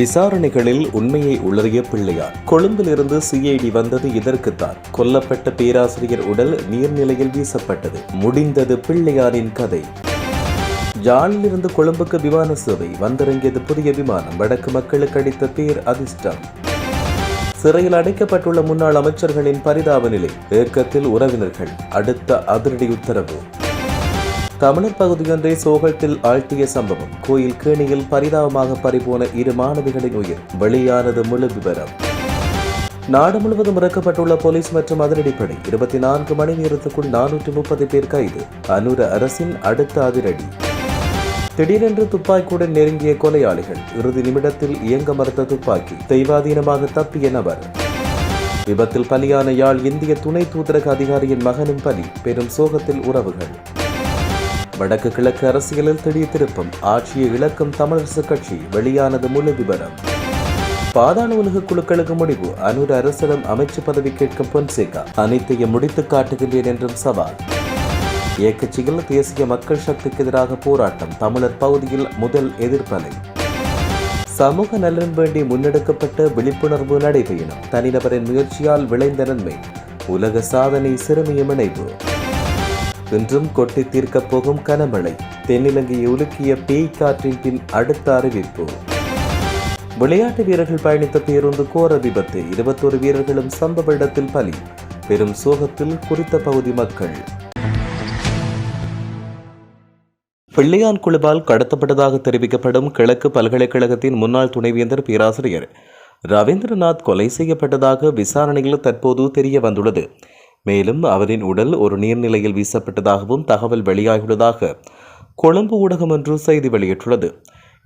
விசாரணைகளில் உண்மையை உளறிய பிள்ளையார். கொழும்பிலிருந்து சிஐடி வந்தது இதற்குத்தான். கொல்லப்பட்ட பேராசிரியர் உடல் நீர்நிலையில் வீசப்பட்டது. முடிந்தது பிள்ளையாரின் கதை. ஜாலிலிருந்து கொழும்புக்கு விமான சேவை. வந்திறங்கியது புதிய விமானம். வடக்கு மக்களுக்கு அடித்த பேர் அதிர்ஷ்டம். சிறையில் அடைக்கப்பட்டுள்ள முன்னாள் அமைச்சர்களின் பரிதாப நிலை. ஏக்கத்தில் உறவினர்கள். அடுத்த அதிரடி உத்தரவு. தமிழர் பகுதியொன்றை சோகத்தில் ஆழ்த்திய சம்பவம். கோயில் கேணியில் பரிதாபமாக பறிபோன இரு மாணவிகளின் உயிர். வெளியானது முழு விவரம். நாடு முழுவதும் இறக்கப்பட்டுள்ள போலீஸ் மற்றும் அதிரடிப்படை இருபத்தி நான்கு மணி நேரத்துக்குள் நானூற்று முப்பது பேர் கைது. அனுர அரசின் அடுத்த அதிரடி. திடீரென்று துப்பாக்கியுடன் நெருங்கிய கொலையாளிகள். இறுதி நிமிடத்தில் இயங்க மறுத்த துப்பாக்கி. தெய்வாதீனமாக தப்பிய நபர். விபத்தில் பலியான யாழ் இந்திய துணை தூதரக அதிகாரியின் மகனும் பலி. பெரும் சோகத்தில் உறவுகள். வடக்கு கிழக்கு அரசியலில் திடீர் திருப்பம் ஆட்சியை இழக்கும் தமிழரசு கட்சி வெளியானது முழு விவரம் பாதாள உலக குழுக்களுக்கு முடிவு அனூர் அரசிடம் அமைச்சு பதவி கேட்கும் பொன்சேகா அனைத்தையும் முடித்து காட்டுகின்றேன் என்றும் சவால். இயக்கச்சியில் தேசிய மக்கள் சக்திக்கு எதிராக போராட்டம் தமிழர் பகுதியில் முதல் எதிர்ப்பலை. சமூக நலன் வேண்டி முன்னெடுக்கப்பட்ட விழிப்புணர்வு நடைபயணம் தனிநபரின் முயற்சியால் விளைந்த நன்மை உலக சாதனை சிறுமியும் இணைவு. இன்றும் கொட்டி தீர்க்கப் போகும் கனமழை. தென்னிலங்கையை உலுக்கிய பேய் காற்றின் பின் அடுத்த அறிவிப்பு. விளையாட்டு வீரர்கள் பயணித்த பேருந்து கோர விபத்து. இருபத்தோரு வீரர்களும் சம்பவ இடத்தில் பலி. பெரும் சோகத்தில் குறித்த பகுதி மக்கள். பிள்ளையான் குழுவால் கடத்தப்பட்டதாக தெரிவிக்கப்படும் கிழக்கு பல்கலைக்கழகத்தின் முன்னாள் துணைவேந்தர் பேராசிரியர். ரவீந்திரநாத் கொலை செய்யப்பட்டதாக விசாரணையில் தற்போது தெரிய வந்துள்ளது. மேலும் அவரின் உடல் ஒரு நீர்நிலையில் வீசப்பட்டதாகவும் தகவல் வெளியாகியுள்ளதாக கொழும்பு ஊடகம் ஒன்று செய்தி வெளியிட்டுள்ளது.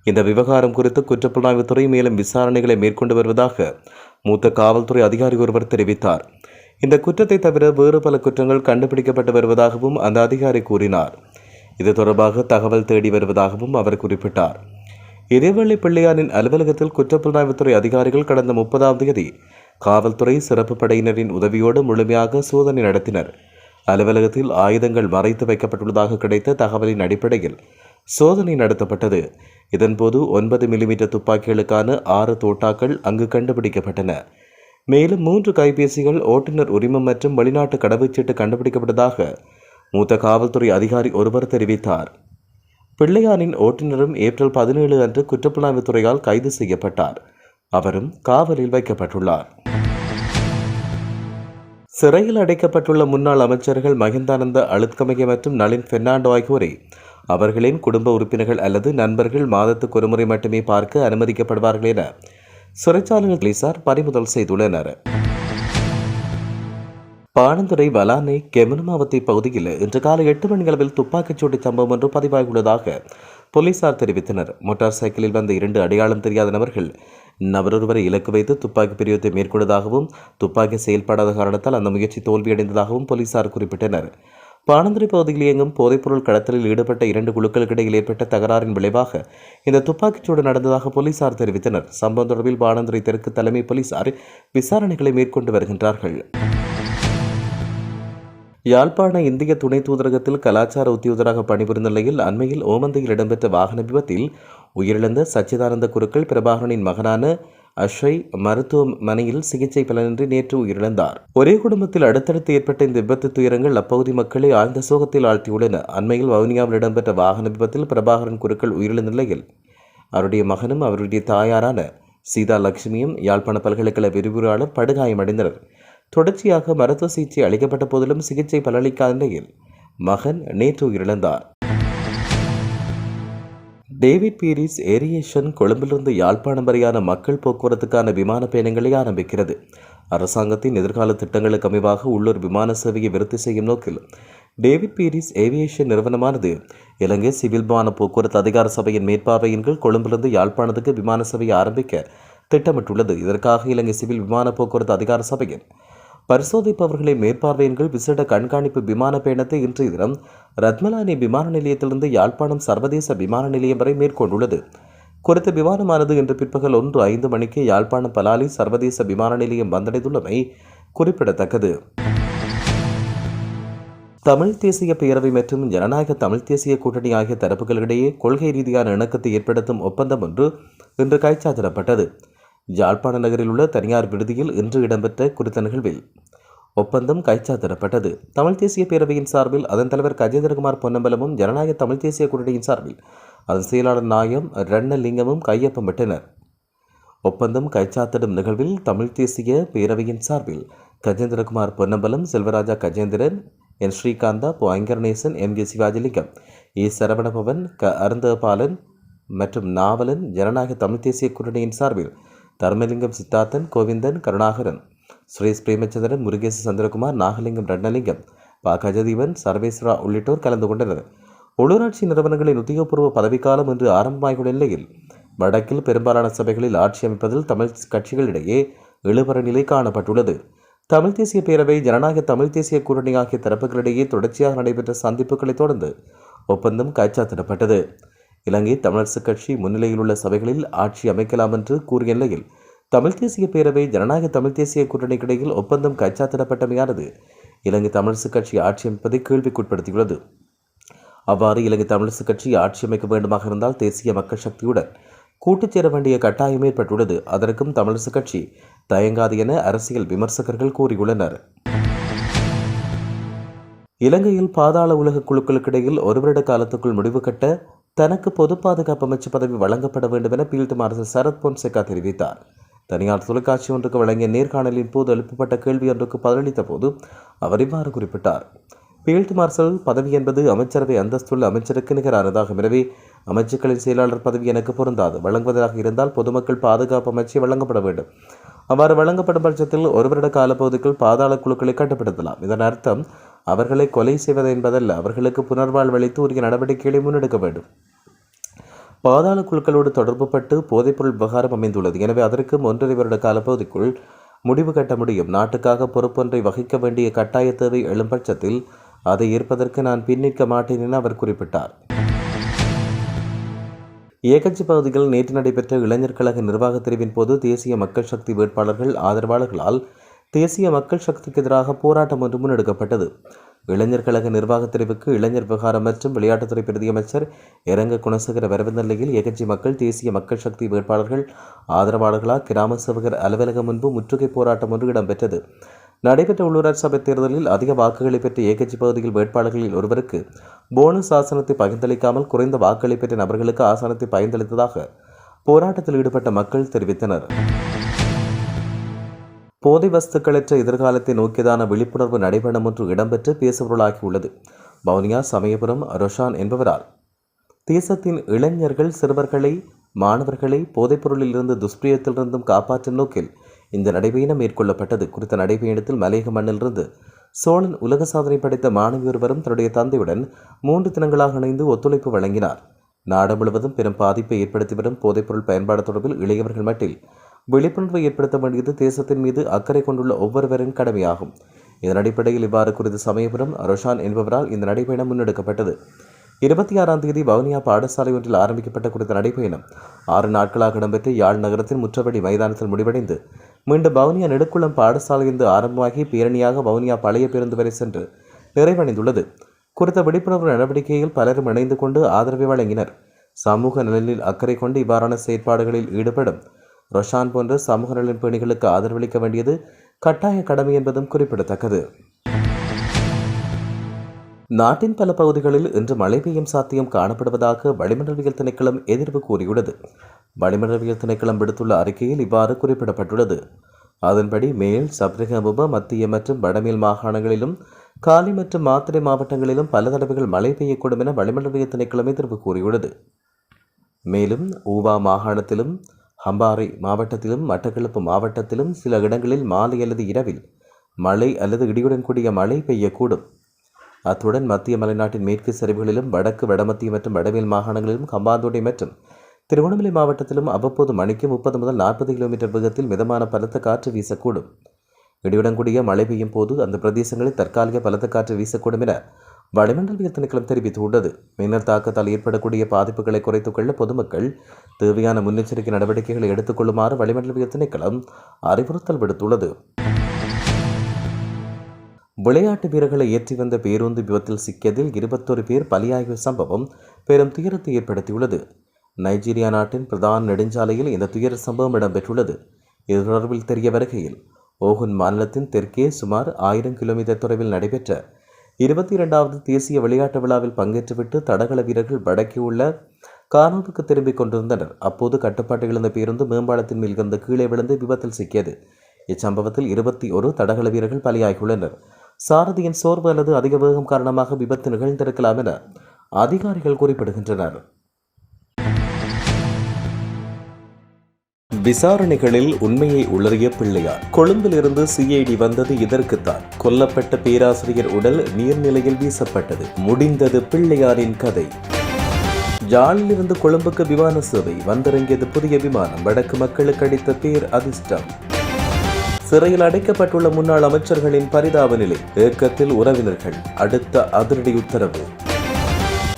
இந்த விவகாரம் குறித்து குற்றப்புலனாய்வுத்துறை மேலும் விசாரணைகளை மேற்கொண்டு வருவதாக மூத்த காவல்துறை அதிகாரி ஒருவர் தெரிவித்தார். இந்த குற்றத்தை தவிர வேறு பல குற்றங்கள் கண்டுபிடிக்கப்பட்டு வருவதாகவும் அந்த அதிகாரி கூறினார். இது தொடர்பாக தகவல் தேடி வருவதாகவும் அவர் குறிப்பிட்டார். இதேவேளை பிள்ளையானின் அலுவலகத்தில் குற்றப்புலனாய்வுத்துறை அதிகாரிகள் கடந்த முப்பதாம் தேதி காவல்துறை சிறப்பு படையினரின் உதவியோடு முழுமையாக சோதனை நடத்தினர். அலுவலகத்தில் ஆயுதங்கள் மறைத்து வைக்கப்பட்டுள்ளதாக கிடைத்த தகவலின் அடிப்படையில் சோதனை நடத்தப்பட்டது. இதன்போது ஒன்பது மில்லிமீட்டர் துப்பாக்கிகளுக்கான ஆறு தோட்டாக்கள் அங்கு கண்டுபிடிக்கப்பட்டன. மேலும் மூன்று கைபேசிகள் ஓட்டுநர் உரிமம் மற்றும் வெளிநாட்டு கடவுச்சீட்டு கண்டுபிடிக்கப்பட்டதாக மூத்த காவல்துறை அதிகாரி ஒருவர் தெரிவித்தார். பிள்ளையானின் ஓட்டுநரும் ஏப்ரல் பதினேழு அன்று குற்றப்புலனாய்வுத்துறையால் கைது செய்யப்பட்டார். அவரும் காவலில் வைக்கப்பட்டுள்ளார். சிறையில் அடைக்கப்பட்டுள்ள முன்னாள் அமைச்சர்கள் மகிந்தானந்த அழுத்கமக மற்றும் நளின் பெர்னாண்டோ ஆகியோரை அவர்களின் குடும்ப உறுப்பினர்கள் அல்லது நண்பர்கள் மாதத்துக்கு ஒருமுறை மட்டுமே பார்க்க அனுமதிக்கப்படுவார்கள் என சிறைச்சாலைகள் போலீசார் பறிமுதல் செய்துள்ளனர். பாணந்துறை வலானை கெமனுமாவத்தை பகுதியில் இன்று காலை எட்டு மணியளவில் துப்பாக்கிச்சூட்டு சம்பவம் ஒன்று பதிவாகியுள்ளதாக போலீசார் தெரிவித்தனர். மோட்டார் சைக்கிளில் வந்த இரண்டு அடையாளம் தெரியாத நபர்கள் நபரொருவரை இலக்கு வைத்து துப்பாக்கி பிரிவத்தை மேற்கொண்டதாகவும் துப்பாக்கி செயல்படாத காரணத்தால் அந்த முயற்சி தோல்வியடைந்ததாகவும் போலீசார் குறிப்பிட்டனர். பாணந்துறை பகுதியில் இயங்கும் போதைப்பொருள் கடத்தலில் ஈடுபட்ட இரண்டு குழுக்களுக்கிடையில் ஏற்பட்ட தகராறின் விளைவாக இந்த துப்பாக்கிச்சூடு நடந்ததாக போலீசார் தெரிவித்தனர். சம்பவம் தொடர்பில் பாணந்துறை தெற்கு தலைமை போலீசார் விசாரணைகளை மேற்கொண்டு வருகின்றார்கள். யாழ்ப்பாண இந்திய துணை தூதரகத்தில் கலாச்சார உத்தியோகராக பணிபுரிந்த நிலையில் அண்மையில் ஓமந்தையில் இடம்பெற்ற வாகன விபத்தில் உயிரிழந்த சச்சிதானந்த குருக்கள் பிரபாகரனின் மகனான அஷய் மருத்துவமனையில் சிகிச்சை பலனின்றி நேற்று உயிரிழந்தார். ஒரே குடும்பத்தில் அடுத்தடுத்து ஏற்பட்ட இந்த விபத்து துயரங்கள் அப்பகுதி மக்களை ஆழ்ந்த சோகத்தில் ஆழ்த்தியுள்ளன. அண்மையில் வவுனியாவில் இடம்பெற்ற வாகன விபத்தில் பிரபாகரன் குருக்கள் உயிரிழந்த நிலையில் அவருடைய மகனும் அவருடைய தாயாரான சீதா லட்சுமியும் யாழ்ப்பாண பல்கலைக்கழக விரிவுரையாளர் படுகாயமடைந்தனர். தொடர்ச்சியாக மருத்துவ சிகிச்சை அளிக்கப்பட்ட போதிலும் சிகிச்சை பலனளிக்காத நிலையில் மகன் நேற்று உயிரிழந்தார். டேவிட் பீரிஸ் ஏரியேஷன் கொழும்பிலிருந்து யாழ்ப்பாணம் வரையான மக்கள் போக்குவரத்துக்கான விமான பயணங்களை ஆரம்பிக்கிறது. அரசாங்கத்தின் எதிர்கால திட்டங்களுக்கு அமைவாக உள்ளூர் விமான சேவையை விருத்தி செய்யும் நோக்கில் டேவிட் பீரிஸ் ஏவியேஷன் நிறுவனமானது இலங்கை சிவில் விமான போக்குவரத்து அதிகார சபையின் மேற்பார்வையின் கீழ் கொழும்பிலிருந்து யாழ்ப்பாணத்துக்கு விமான சேவையை ஆரம்பிக்க திட்டமிட்டுள்ளது. இதற்காக இலங்கை சிவில் விமான போக்குவரத்து அதிகார சபையின் பரிசோதிப்பவர்களை மேற்பார்வையின்கள் விசேட கண்காணிப்பு விமான பயணத்தை இன்றைய தினம் ரத்மலானி விமான நிலையத்திலிருந்து யாழ்ப்பாணம் சர்வதேச விமான நிலையம் வரை மேற்கொண்டுள்ளது. குறித்த விமானமானது இன்று பிற்பகல் ஒன்று ஐந்து மணிக்கு யாழ்ப்பாணம் பலாலி சர்வதேச விமான நிலையம் வந்தடைந்துள்ளமை குறிப்பிடத்தக்கது. தமிழ் தேசிய பேரவை மற்றும் ஜனநாயக தமிழ் தேசிய கூட்டணி ஆகிய தரப்புகளிடையே கொள்கை ரீதியான இணக்கத்தை ஏற்படுத்தும் ஒப்பந்தம் ஒன்று இன்று கைச்சாத்திடப்பட்டது. ஜாழ்ப்பாண நகரில் உள்ள தனியார் விடுதியில் இன்று இடம்பெற்ற குறித்த நிகழ்வில் ஒப்பந்தம் கைச்சாத்திடப்பட்டது. தமிழ் தேசிய பேரவையின் சார்பில் அதன் தலைவர் கஜேந்திரகுமார் பொன்னம்பலமும் ஜனநாயக தமிழ் தேசிய கூட்டணியின் சார்பில் அதன் செயலாளர் நாயம் ரண்ணலிங்கமும் கையொப்பமிட்டனர் ஒப்பந்தம் கைச்சாத்திடும் நிகழ்வில் தமிழ் தேசிய பேரவையின் சார்பில் கஜேந்திரகுமார் பொன்னம்பலம் செல்வராஜா கஜேந்திரன் என். ஸ்ரீகாந்தா பொ. Ainkaranesan M G Sivajilingam A Saravanabavan க. அருந்தபாலன் மற்றும் நாவலன் ஜனநாயக தமிழ் தேசிய கூட்டணியின் சார்பில் தர்மலிங்கம் சித்தார்த்தன் கோவிந்தன் கருணாகரன். சுரேஷ் பிரேமச்சந்திரன் முருகேச சந்திரகுமார் நாகலிங்கம் ரட்னலிங்கம் ப. கஜதீவன் சர்வேஸ்வரா உள்ளிட்டோர் கலந்து கொண்டனர். உள்ளூராட்சி நிறுவனங்களின் உத்தியோகபூர்வ பதவிக்காலம் இன்று ஆரம்பமாகியுள்ள நிலையில் வடக்கில் பெரும்பாலான சபைகளில் ஆட்சி அமைப்பதில் தமிழ் கட்சிகளிடையே இழுபற நிலை காணப்பட்டுள்ளது. தமிழ் தேசிய பேரவை ஜனநாயக தமிழ் தேசிய கூட்டணி ஆகிய தரப்புகளிடையே தொடர்ச்சியாக நடைபெற்ற சந்திப்புகளைத் தொடர்ந்து ஒப்பந்தம் கைச்சாத்திடப்பட்டது. இலங்கை தமிழரசுக் கட்சி முன்னிலையில் உள்ள சபைகளில் ஆட்சி அமைக்கலாம் என்று கூறிய நிலையில் தமிழ் தேசிய பேரவை ஜனநாயக தமிழ் தேசிய கூட்டணிக்கிடையில் ஒப்பந்தம் கைச்சாத்திடப்பட்டமையானது. இலங்கை தமிழரசுக் கட்சி ஆட்சி அமைப்பதை கேள்விக்குட்படுத்தியுள்ளது. அவ்வாறு இலங்கை தமிழரசுக் கட்சி ஆட்சி அமைக்க வேண்டுமாக இருந்தால் தேசிய மக்கள் சக்தியுடன் கூட்டுச் சேர வேண்டிய கட்டாயம் ஏற்பட்டுள்ளது. அதற்கும் தமிழரசுக் கட்சி தயங்காது என அரசியல் விமர்சகர்கள் கூறியுள்ளனர். இலங்கையில் பாதாள உலக குழுக்களுக்கிடையில் ஒரு வருட காலத்துக்குள் முடிவு கட்ட தனக்கு பொது பாதுகாப்பு அமைச்சு பதவி வழங்கப்பட வேண்டும் என பீல்ட் மார்சல் சரத் பொன்சேகா தெரிவித்தார். தனியார் தொலைக்காட்சி ஒன்றுக்கு வழங்கிய நேர்காணலின் போது எழுப்பப்பட்ட கேள்வி ஒன்றுக்கு பதிலளித்த போது அவர் இவ்வாறு குறிப்பிட்டார். பீல்ட் மார்ஷல் பதவி என்பது அமைச்சரவை அந்தஸ்துள்ள அமைச்சருக்கு நிகரானதாகும். எனவே அமைச்சுக்களின் செயலாளர் பதவி எனக்கு பொருந்தாது. வழங்குவதாக இருந்தால் பொதுமக்கள் பாதுகாப்பு அமைச்சை வழங்கப்பட வேண்டும். அவ்வாறு வழங்கப்படும் பட்சத்தில் ஒரு வருட காலப்பகுதிக்குள் பாதாள குழுக்களை கட்டுப்படுத்தலாம். இதன் அர்த்தம் அவர்களை கொலை செய்வது என்பதல்ல அவர்களுக்கு புனர்வாழ்வளித்து உரிய நடவடிக்கைகளை முன்னெடுக்க வேண்டும். பாதாள குழுக்களோடு தொடர்புபட்டு போதைப்பொருள் விவகாரம் அமைந்துள்ளது. எனவே அதற்கு ஒன்றரை வருட காலப்பகுதிக்குள் முடிவு கட்ட முடியும். நாட்டுக்காக பொறுப்பொன்றை வகிக்க வேண்டிய கட்டாய தேவை எழும் பட்சத்தில் அதை ஏற்பதற்கு நான் பின்னிற்க மாட்டேன் என அவர் குறிப்பிட்டார். ஏகச்சி பகுதியில் நேற்று நடைபெற்ற இளைஞர் கழக நிர்வாகத் தெரிவின் போது தேசிய மக்கள் சக்தி வேட்பாளர்கள் ஆதரவாளர்களால் தேசிய மக்கள் சக்திக்கு எதிராக போராட்டம் ஒன்று முன்னெடுக்கப்பட்டது இளைஞர் கழக நிர்வாகத் தெரிவுக்கு இளைஞர் விவகாரம் மற்றும் விளையாட்டுத்துறை பிரதியமைச்சர் இரங்க குணசேகர வரவு நிலையில் எகஜி மக்கள் தேசிய மக்கள் சக்தி வேட்பாளர்கள் ஆதரவாளர்களால் கிராம சேவகர் அலுவலகம் முன்பு முற்றுகை போராட்டம் ஒன்று இடம்பெற்றது. நடைபெற்ற உள்ளூராட்சி சபை தேர்தலில் அதிக வாக்குகளை பெற்ற ஏகஜி பகுதியில் வேட்பாளர்களில் ஒருவருக்கு போனஸ் ஆசனத்தை பகிர்ந்தளிக்காமல் குறைந்த வாக்குகளை பெற்ற நபர்களுக்கு ஆசனத்தை பகிர்ந்தளித்ததாக போராட்டத்தில் ஈடுபட்ட மக்கள் தெரிவித்தனர். போதை வஸ்துக்களற்ற எதிர்காலத்தை நோக்கியதான விழிப்புணர்வு நடைபெறும் ஒன்று இடம்பெற்று பேசுபொருளாகியுள்ளது. வவுனியா சமயபுரம் ரொஷான் என்பவரால். தேசத்தின் இளைஞர்கள் சிறுவர்களை மாணவர்களை போதைப்பொருளிலிருந்து துஷ்பிரியத்திலிருந்தும் காப்பாற்றும் நோக்கில் இந்த நடைபயணம் மேற்கொள்ளப்பட்டது. குறித்த நடைபயணத்தில் மலையக மண்ணிலிருந்து சோழன் உலக சாதனை படைத்த மாணவி ஒருவரும் தன்னுடைய தந்தையுடன் மூன்று தினங்களாக இணைந்து ஒத்துழைப்பு வழங்கினார். நாடு முழுவதும் பெரும் பாதிப்பை ஏற்படுத்தி வரும் போதைப்பொருள் பயன்பாடு தொடர்பில் இளையவர்கள் மட்டில் விழிப்புணர்வை ஏற்படுத்த வேண்டியது தேசத்தின் மீது அக்கறை கொண்டுள்ள ஒவ்வொருவரின் கடமையாகும். இதன் அடிப்படையில் இவ்வாறு குறித்து சமயபுரம் ரொஷான் என்பவரால் இந்த நடைபயணம் முன்னெடுக்கப்பட்டது. இருபத்தி ஆறாம் தேதி வவுனியா பாடசாலை ஒன்றில் ஆரம்பிக்கப்பட்ட குறித்த நடைபயணம் ஆறு நாட்களாக இடம்பெற்று யாழ் நகரத்தின் முற்றவடி மைதானத்தில் முடிவடைந்து மீண்டும் வவுனியா நெடுக்குளம் பாடசாலையிலிருந்து ஆரம்பமாகி பேரணியாக வவுனியா பழைய பேருந்து வரை சென்று நிறைவடைந்துள்ளது. குறித்த விழிப்புணர்வு நடவடிக்கையில் பலரும் இணைந்து கொண்டு ஆதரவை வழங்கினர். சமூக நலனில் அக்கறை கொண்டு இவ்வாறான செயற்பாடுகளில் ஈடுபடும் ரொஷான் போன்ற சமூக நலன் பணிகளுக்கு ஆதரவளிக்க வேண்டியது கட்டாய கடமை என்பதும் குறிப்பிடத்தக்கது. நாட்டின் பல பகுதிகளில் இன்று மழை பெய்யும் சாத்தியம் காணப்படுவதாக வளிமண்டலவியல் திணைக்களம் எதிர்ப்பு கூறியுள்ளது. வளிமண்டலவியல் திணைக்களம் விடுத்துள்ள அறிக்கையில் இவ்வாறு குறிப்பிடப்பட்டுள்ளது. அதன்படி மேல் சப்ரகமுப மத்திய மற்றும் வடமேல் மாகாணங்களிலும் காலி மற்றும் மாத்திரை மாவட்டங்களிலும் பல தடவைகள் மழை பெய்யக்கூடும் என வளிமண்டலவியல் திணைக்களம் எதிர்ப்பு கூறியுள்ளது. மேலும் ஊவா மாகாணத்திலும் ஹம்பாறை மாவட்டத்திலும் மட்டக்களப்பு மாவட்டத்திலும் சில இடங்களில் மாலை அல்லது இரவில் மழை அல்லது இடியுடன் கூடிய மழை பெய்யக்கூடும். அத்துடன் மத்திய மலைநாட்டின் மேற்கு சரிவுகளிலும் வடக்கு வடமத்திய மற்றும் வடமேல் மாகாணங்களிலும் கம்பாந்தோட்டை மற்றும் திருவண்ணாமலை மாவட்டத்திலும் அவ்வப்போது மணிக்கு முப்பது முதல் நாற்பது கிலோமீட்டர் வேகத்தில் மிதமான பலத்த காற்று வீசக்கூடும். இடியுடன் கூடிய மழை பெய்யும் போது அந்த பிரதேசங்களில் தற்காலிக பலத்த காற்று வீசக்கூடும் என வளிமண்டலவியல் திணைக்களம் தெரிவித்துள்ளது. மின்னர் தாக்கத்தால் ஏற்படக்கூடிய பாதிப்புகளை குறைத்துக் கொள்ள பொதுமக்கள் தேவையான முன்னெச்சரிக்கை நடவடிக்கைகளை எடுத்துக்கொள்ளுமாறு வளிமண்டலவியல் திணைக்களம் அறிவுறுத்தல் விடுத்துள்ளது. விளையாட்டு வீரர்களை ஏற்றி வந்த பேருந்து விபத்தில் சிக்கியதில் இருபத்தொரு பேர் பலியாகிய சம்பவம் பெரும் துயரத்தை ஏற்படுத்தியுள்ளது. நைஜீரியா நாட்டின் பிரதான நெடுஞ்சாலையில் இந்த துயர சம்பவம் இடம்பெற்றுள்ளது. இது தொடர்பில் தெரிய வருகையில் ஓகுன் மாநிலத்தின் தெற்கே சுமார் ஆயிரம் கிலோமீட்டர் தொலைவில் நடைபெற்ற இருபத்தி இரண்டாவது தேசிய விளையாட்டு விழாவில் பங்கேற்றுவிட்டு தடகள வீரர்கள் வடக்கே உள்ள கானோவுக்கு திரும்பிக் கொண்டிருந்தனர். அப்போது கட்டுப்பாட்டு இழந்த பேருந்து மேம்பாலத்தின் மேல் இருந்து கீழே விழுந்து விபத்தில் சிக்கியது. இச்சம்பவத்தில் இருபத்தி ஒரு தடகள வீரர்கள் பலியாகியுள்ளனர். சாரதியின் சோர்வு அல்லது அதிக வேகம் காரணமாக விபத்து நிகழ்ந்திருக்கலாம் என அதிகாரிகள் குறிப்பிடுகின்றனர். விசாரணைகளில் உண்மையை உளறிய பிள்ளையார். கொழும்பிலிருந்து சிஐடி வந்தது இதற்குத்தான். கொல்லப்பட்ட பேராசிரியர் உடல் நீர்நிலையில் வீசப்பட்டது. முடிந்தது பிள்ளையாரின் கதை. ஜாலிலிருந்து கொழும்புக்கு விமான சேவை. வந்திறங்கியது புதிய விமானம். வடக்கு மக்களுக்கு அடித்த பேர் அதிர்ஷ்டம். சிறையில் அடைக்கப்பட்டுள்ள முன்னாள் அமைச்சர்களின் பரிதாப நிலை. ஏக்கத்தில் உறவினர்கள். அடுத்த அதிரடி உத்தரவு.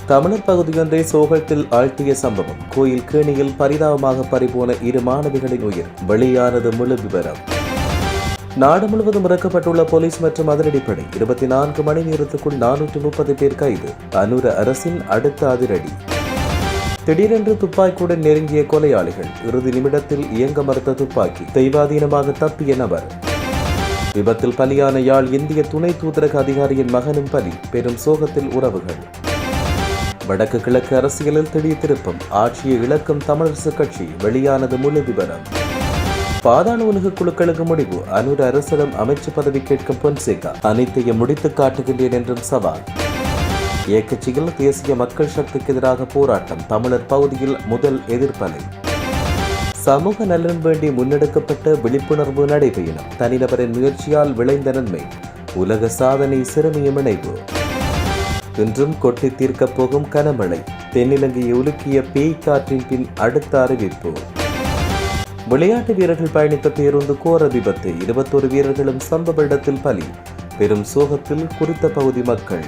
தமிழர் பகுதியொன்றை சோகத்தில் ஆழ்த்திய சம்பவம். கோயில் கேணியில் பரிதாபமாக பறிபோன இரு மாணவிகளின் உயிர். வெளியானது முழு விவரம். நாடு முழுவதும் இறக்கப்பட்டுள்ள போலீஸ் மற்றும் அதிரடிப்படை இருபத்தி நான்கு மணி நேரத்துக்குள் நானூற்று முப்பது பேர் கைது. அனுர அரசின் அடுத்த அதிரடி. திடீரென்று துப்பாக்கியுடன் நெருங்கிய கொலையாளிகள். இறுதி நிமிடத்தில் இயங்க மறுத்த துப்பாக்கி. தெய்வாதீனமாக தப்பிய நபர். விபத்தில் பலியான யாழ் இந்திய துணை தூதரக அதிகாரியின் மகனும் பலி. பெரும் சோகத்தில் உறவுகள். வடக்கு கிழக்கு அரசியலில் திடீர் திருப்பம் ஆட்சியை இழக்கும் தமிழரசு கட்சி வெளியானது முழு விவரம் பாதாள உலக குழுக்களுக்கு முடிவு அனுர அரசிடம் அமைச்சு பதவி கேட்கும் பொன்சேகா அனைத்தையும் முடித்து காட்டுகின்றேன் என்றும் சவால். இயக்கச்சியில் தேசிய மக்கள் சக்திக்கு எதிராக போராட்டம் தமிழர் பகுதியில் முதல் எதிர்ப்பலை. சமூக நலன் வேண்டி முன்னெடுக்கப்பட்ட விழிப்புணர்வு நடைபெயணும் தனிநபரின் முயற்சியால் விளைந்த நன்மை. உலக சாதனை சிறுமியும் இணைவு. இன்றும் கொட்டி தீர்க்கப் போகும் கனமழை. தென்னிலங்கையை உலுக்கிய பேய் காற்றின் பின் அடுத்த அறிவிப்பு. விளையாட்டு வீரர்கள் பயணித்த பேருந்து கோர விபத்து. இருபத்தொரு வீரர்களும் சம்பவ இடத்தில் பலி. பெரும் சோகத்தில் குறித்த பகுதி மக்கள்.